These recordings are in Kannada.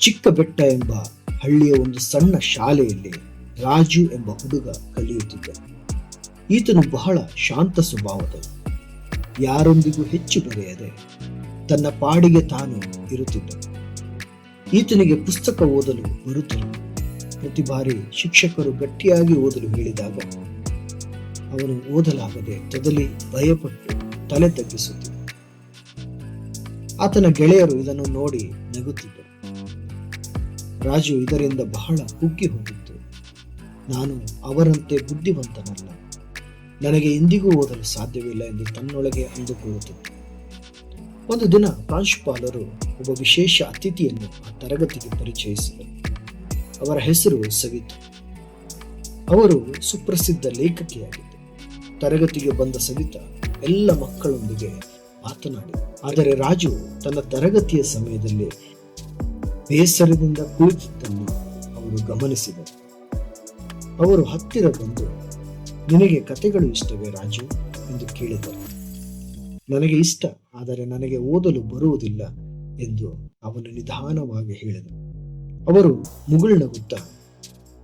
ಚಿಕ್ಕ ಬೆಟ್ಟ ಎಂಬ ಹಳ್ಳಿಯ ಒಂದು ಸಣ್ಣ ಶಾಲೆಯಲ್ಲಿ ರಾಜು ಎಂಬ ಹುಡುಗ ಕಲಿಯುತ್ತಿದ್ದ. ಈತನು ಬಹಳ ಶಾಂತ ಸ್ವಭಾವದ ಯಾರೊಂದಿಗೂ ಹೆಚ್ಚು ಬೆರೆಯದೆ ತನ್ನ ಪಾಡಿಗೆ ತಾನು ಇರುತ್ತಿದ್ದ. ಈತನಿಗೆ ಪುಸ್ತಕ ಓದಲು ಬರುತ್ತಿಲ್ಲ. ಪ್ರತಿ ಬಾರಿ ಶಿಕ್ಷಕರು ಗಟ್ಟಿಯಾಗಿ ಓದಲು ಹೇಳಿದಾಗ ಅವನು ಓದಲಾಗದೆ ತೊದಲಿ ಭಯಪಟ್ಟು ತಲೆ ತಗ್ಗಿಸುತ್ತಿದ್ದ. ಆತನ ಗೆಳೆಯರು ಇದನ್ನು ನೋಡಿ ನಗುತ್ತಿದ್ದರು. ರಾಜು ಇದರಿಂದ ಬಹಳ ಕುಗ್ಗಿ ಹೋಗಿತ್ತು. ನಾನು ಅವರಂತೆ ಬುದ್ಧಿವಂತನಲ್ಲ. ನನಗೆ ಇಂದಿಗೂ ಓದಲು ಸಾಧ್ಯವಿಲ್ಲ ಎಂದು ತನ್ನೊಳಗೆ ಅಂದುಕೊಳ್ಳುತ್ತೆ ಒಂದು ದಿನ ಪ್ರಾಂಶುಪಾಲರು ಒಬ್ಬ ವಿಶೇಷ ಅತಿಥಿಯನ್ನು ಆ ತರಗತಿಗೆ ಪರಿಚಯಿಸಿದರು. ಅವರ ಹೆಸರು ಸವಿತು. ಅವರು ಸುಪ್ರಸಿದ್ಧ ಲೇಖಕಿಯಾಗಿದ್ದರು. ತರಗತಿಗೆ ಬಂದ ಸವಿತ ಎಲ್ಲ ಮಕ್ಕಳೊಂದಿಗೆ ಮಾತನಾಡಿದರು ಆದರೆ ರಾಜು ತನ್ನ ತರಗತಿಯ ಸಮಯದಲ್ಲಿ ಬೇಸರದಿಂದ ಕುಳಿತಿದ್ದನ್ನು ಅವರು ಗಮನಿಸಿದರು. ಅವರು ಹತ್ತಿರ ಬಂದು, ನಿನಗೆ ಕತೆಗಳು ಇಷ್ಟವೇ ರಾಜು? ಎಂದು ಕೇಳಿದರು. ನನಗೆ ಇಷ್ಟ, ಆದರೆ ನನಗೆ ಓದಲು ಬರುವುದಿಲ್ಲ, ಎಂದು ಅವನು ನಿಧಾನವಾಗಿ ಹೇಳಿದನು. ಅವರು ಮುಗುಳ್ನಗುತ್ತಾ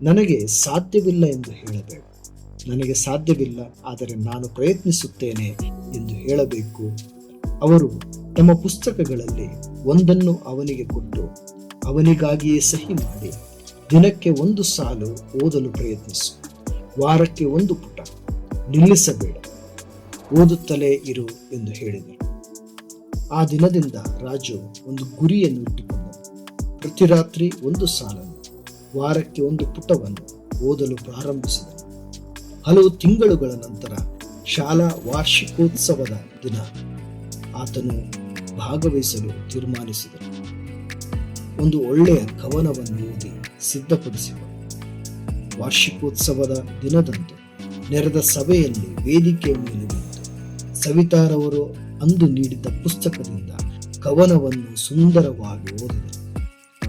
ನನಗೆ ಸಾಧ್ಯವಿಲ್ಲ ಎಂದು ಹೇಳಬೇಡ. ನನಗೆ ಸಾಧ್ಯವಿಲ್ಲ, ಆದರೆ ನಾನು ಪ್ರಯತ್ನಿಸುತ್ತೇನೆ ಎಂದು ಹೇಳಬೇಕು. ಅವರು ತಮ್ಮ ಪುಸ್ತಕಗಳಲ್ಲಿ ಒಂದನ್ನು ಅವನಿಗೆ ಕೊಟ್ಟು ಅವನಿಗಾಗಿಯೇ ಸಹಿ ಮಾಡಿ, ದಿನಕ್ಕೆ ಒಂದು ಸಾಲು ಓದಲು ಪ್ರಯತ್ನಿಸು, ವಾರಕ್ಕೆ ಒಂದು ಪುಟ ನಿಲ್ಲಿಸಬೇಡ, ಓದುತ್ತಲೇ ಇರು ಎಂದು ಹೇಳಿದರು. ಆ ದಿನದಿಂದ ರಾಜು ಒಂದು ಗುರಿಯನ್ನು ಇಟ್ಟುಕೊಂಡನು. ಪ್ರತಿ ರಾತ್ರಿ ಒಂದು ಸಾಲನ್ನು, ವಾರಕ್ಕೆ ಒಂದು ಪುಟವನ್ನು ಓದಲು ಪ್ರಾರಂಭಿಸಿದನು. ಹಲವು ತಿಂಗಳುಗಳ ನಂತರ ಶಾಲಾ ವಾರ್ಷಿಕೋತ್ಸವದ ದಿನ ಆತನು ಭಾಗವಹಿಸಲು ತೀರ್ಮಾನಿಸಿದನು. ಒಂದು ಒಳ್ಳೆಯ ಕವನವನ್ನು ಓದಿ ಸಿದ್ಧಪಡಿಸಿದರು. ವಾರ್ಷಿಕೋತ್ಸವದ ದಿನದಂದು ನೆರೆದ ಸಭೆಯಲ್ಲಿ ವೇದಿಕೆಯ ಮೇಲೆ ನಿಂತು ಸವಿತಾರವರು ಅಂದು ನೀಡಿದ್ದ ಪುಸ್ತಕದಿಂದ ಕವನವನ್ನು ಸುಂದರವಾಗಿ ಓದಿದರು.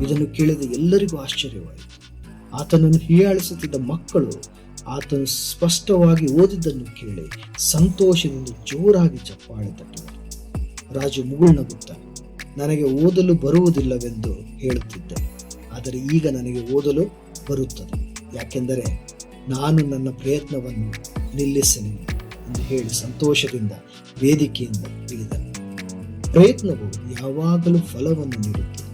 ಇದನ್ನು ಕೇಳಿದ ಎಲ್ಲರಿಗೂ ಆಶ್ಚರ್ಯವಾಯಿತು. ಆತನನ್ನು ಹೀಯಾಳಿಸುತ್ತಿದ್ದ ಮಕ್ಕಳು ಆತನು ಸ್ಪಷ್ಟವಾಗಿ ಓದಿದ್ದನ್ನು ಕೇಳಿ ಸಂತೋಷದಿಂದ ಜೋರಾಗಿ ಚಪ್ಪಾಳೆ ತಟ್ಟಿದರು. ರಾಜು ಮುಗುಳ್ನಗುತ್ತಾ ನನಗೆ ಓದಲು ಬರುವುದಿಲ್ಲವೆಂದು ಹೇಳುತ್ತಿದ್ದ ಆದರೆ ಈಗ ನನಗೆ ಓದಲು ಬರುತ್ತದೆ. ಯಾಕೆಂದರೆ ನಾನು ನನ್ನ ಪ್ರಯತ್ನವನ್ನು ನಿಲ್ಲಿಸಲಿ ಎಂದು ಹೇಳಿ ಸಂತೋಷದಿಂದ ವೇದಿಕೆಯಿಂದ ಇಳಿದನು. ಪ್ರಯತ್ನವು ಯಾವಾಗಲೂ ಫಲವನ್ನು ನೀಡುತ್ತದೆ.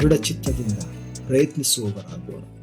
ದೃಢಚಿತ್ತದಿಂದ ಪ್ರಯತ್ನಿಸುವವರಾಗೋಣ.